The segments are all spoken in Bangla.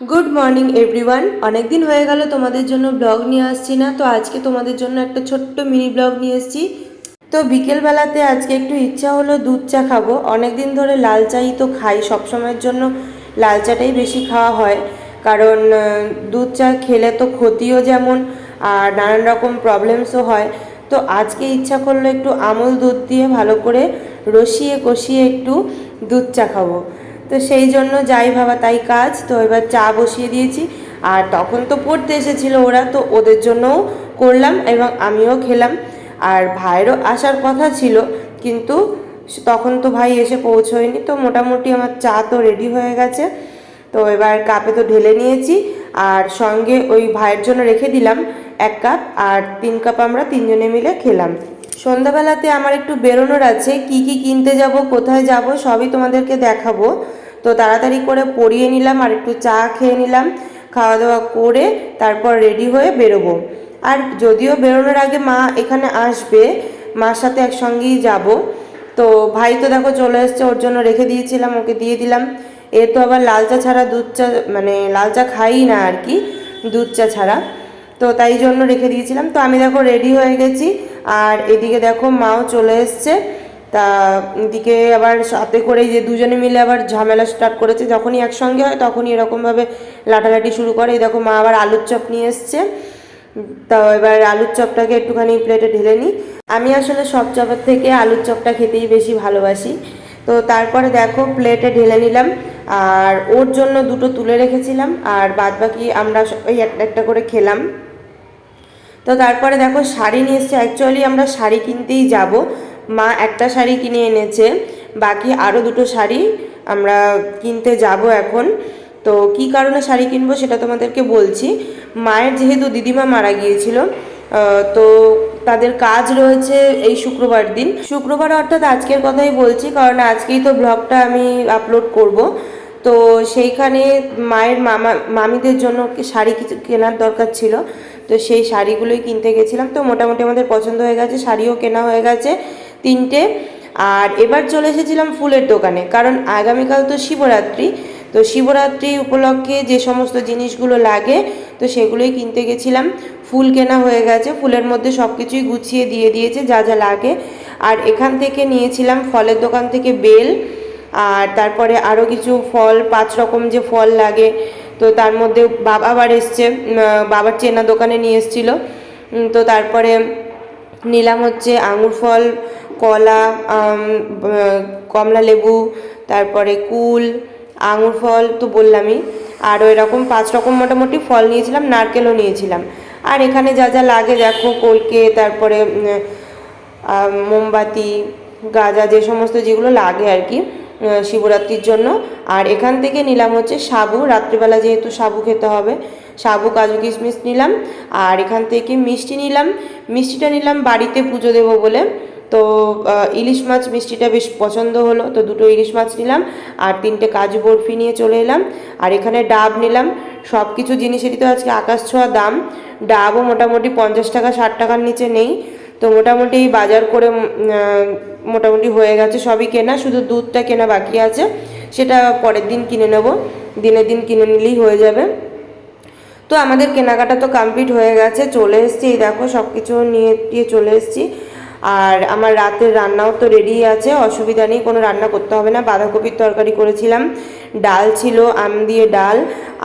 গুড মর্নিং এভরিওয়ান অনেকদিন হয়ে গেল তোমাদের জন্য ব্লগ নিয়ে আসছি না, তো আজকে তোমাদের জন্য একটা ছোট্ট মিনি ব্লগ নিয়ে এসেছি। তো বিকেলবেলাতে আজকে একটু ইচ্ছা হলো দুধ চা খাব। অনেকদিন ধরে লাল চাই তো খাই, সবসময়ের জন্য লাল চাটাই বেশি খাওয়া হয়। কারণ দুধ চা খেলে তো ক্ষতিও যেমন, আর নানান রকম প্রবলেমসও হয়। তো আজকে ইচ্ছা করল একটু আমুল দুধ দিয়ে ভালো করে রসিয়ে কষিয়ে একটু দুধ চা খাব। তো সেই জন্য যাই ভাবা তাই কাজ। তো এবার চা বসিয়ে দিয়েছি। আর তখন তো পড়তে এসেছিল ওরা, তো ওদের জন্যও করলাম এবং আমিও খেলাম। আর ভাইয়েরও আসার কথা ছিল, কিন্তু তখন তো ভাই এসে পৌঁছয়নি। তো মোটামুটি আমার চা তো রেডি হয়ে গেছে। তো এবার কাপে তো ঢেলে নিয়েছি। আর সঙ্গে ওই ভাইয়ের জন্য রেখে দিলাম এক কাপ। আর তিন কাপ আমরা তিনজনে মিলে খেলাম। সন্ধ্যাবেলাতে আমার একটু বেরোনোর আছে, কি কি কিনতে যাব, কোথায় যাব, সবই তোমাদেরকে দেখাবো। তো তাড়াতাড়ি করে পরিয়ে নিলাম আর একটু চা খেয়ে নিলাম। খাওয়া দাওয়া করে তারপর রেডি হয়ে বেরোবো। আর যদিও বেরোনোর আগে মা এখানে আসবে, মার সাথে একসঙ্গেই যাব। তো ভাই তো দেখো চলে এসছে, ওর জন্য রেখে দিয়েছিলাম, ওকে দিয়ে দিলাম। এ তো আবার লাল চা ছাড়া দুধ চা মানে লাল চা খাই না আর কি, দুধ চা ছাড়া। তো তাই জন্য রেখে দিয়েছিলাম। তো আমি দেখো রেডি হয়ে গেছি। আর এদিকে দেখো মাও চলে এসছে। তা এদিকে আবার সাথে করে যে দুজনে মিলে আবার ঝামেলা স্টার্ট করেছে, যখনই একসঙ্গে হয় তখনই এরকমভাবে লাটালাটি শুরু করে। এই দেখো মা আবার আলুর চপ নিয়ে এসছে। তা এবার আলুর চপটাকে একটুখানি প্লেটে ঢেলে নিই। আমি আসলে সব চপের থেকে আলুর চপটা খেতেই বেশি ভালোবাসি। তো তারপরে দেখো প্লেটে ঢেলে নিলাম। আর ওর জন্য দুটো তুলে রেখেছিলাম। আর বাদ বাকি আমরা ওই একটা একটা করে খেলাম। তো তারপরে দেখো শাড়ি নিয়ে এসছে। অ্যাকচুয়ালি আমরা শাড়ি কিনতেই যাব। মা একটা শাড়ি কিনে এনেছে, বাকি আরও দুটো শাড়ি আমরা কিনতে যাব এখন। তো কি কারণে শাড়ি কিনবো সেটা তোমাদেরকে বলছি। মায়ের যেহেতু দিদিমা মারা গিয়েছিল তো তাদের কাজ রয়েছে এই শুক্রবার দিন। শুক্রবার অর্থাৎ আজকের কথাই বলছি, কারণ আজকেই তো ব্লগটা আমি আপলোড করব। তো সেইখানে মায়ের মামা, মামিদের জন্য শাড়ি কিছু কেনার দরকার ছিল, তো সেই শাড়িগুলোই কিনতে গেছিলাম। তো মোটামুটি আমাদের পছন্দ হয়ে গেছে, শাড়িও কেনা হয়ে গেছে। তিনটে। আর এবার চলে এসেছিলাম ফুলের দোকানে, কারণ আগামীকাল তো শিবরাত্রি। তো শিবরাত্রি উপলক্ষে যে সমস্ত জিনিসগুলো লাগে, তো সেগুলোই কিনতে গেছিলাম। ফুল কেনা হয়ে গেছে, ফুলের মধ্যে সব কিছুই গুছিয়ে দিয়ে দিয়েছে, যা যা লাগে। আর এখান থেকে নিয়েছিলাম ফলের দোকান থেকে বেল, আর তারপরে আরও কিছু ফল, পাঁচ রকম যে ফল লাগে। তো তার মধ্যে বাবা আবার এসছে বাবার চেনা দোকানে নিয়ে এসেছিল। তো তারপরে নিলাম হচ্ছে আঙুর ফল কলা কমলা লেবু, তারপরে কুল, আঙুর ফল তো বললামই। আর ওই রকম পাঁচ রকম মোটামুটি ফল নিয়েছিলাম, নারকেলও নিয়েছিলাম। আর এখানে যা যা লাগে দেখো, কলকে, তারপরে মোমবাতি, গাজা, যে সমস্ত যেগুলো লাগে আর কি শিবরাত্রির জন্য। আর এখান থেকে নিলাম হচ্ছে সাবু, রাত্রিবেলা যেহেতু সাবু খেতে হবে, সাবু, কাজু, কিশমিশ নিলাম। আর এখান থেকে মিষ্টি নিলাম। মিষ্টিটা নিলাম বাড়িতে পুজো দেবো বলে। তো ইলিশ মাছ মিষ্টিটা বেশ পছন্দ হলো, তো দুটো ইলিশ মাছ নিলাম, আর তিনটে কাজু বরফি নিয়ে চলে এলাম, আর এখানে ডাব নিলাম সব কিছু জিনিসেরই তো আজকে আকাশ ছোঁয়া দাম, ডাবও মোটামুটি পঞ্চাশ টাকা, ষাট টাকার নিচে নেই, তো মোটামুটি বাজার করে মোটামুটি হয়ে গেছে, সবই কেনা, শুধু দুধটা কেনা বাকি আছে, সেটা পরের দিন কিনে নেব দিনে দিন কিনে নিলেই হয়ে যাবে, তো আমাদের কেনাকাটা তো কমপ্লিট হয়ে গেছে, চলে এসেছি দেখো সব কিছু নিয়ে টিয়ে চলে এসেছি আর আমার রাতের রান্নাও তো রেডি আছে, অসুবিধা নেই, কোনো রান্না করতে হবে না। বাঁধাকপির তরকারি করেছিলাম, ডাল ছিল, আম দিয়ে ডাল,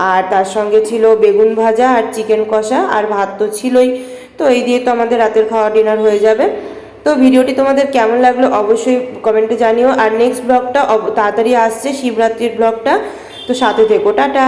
আর তার সঙ্গে ছিল বেগুন ভাজা আর চিকেন কষা, আর ভাত তো ছিলই। তো এই দিয়ে তো আমাদের রাতের খাওয়া ডিনার হয়ে যাবে। তো ভিডিওটি তোমাদের কেমন লাগল অবশ্যই কমেন্টে জানিও। আর নেক্সট ব্লগটা তাড়াতাড়ি আসছে, শিবরাত্রির ব্লগটা তো সাথে থেকো, টাটা।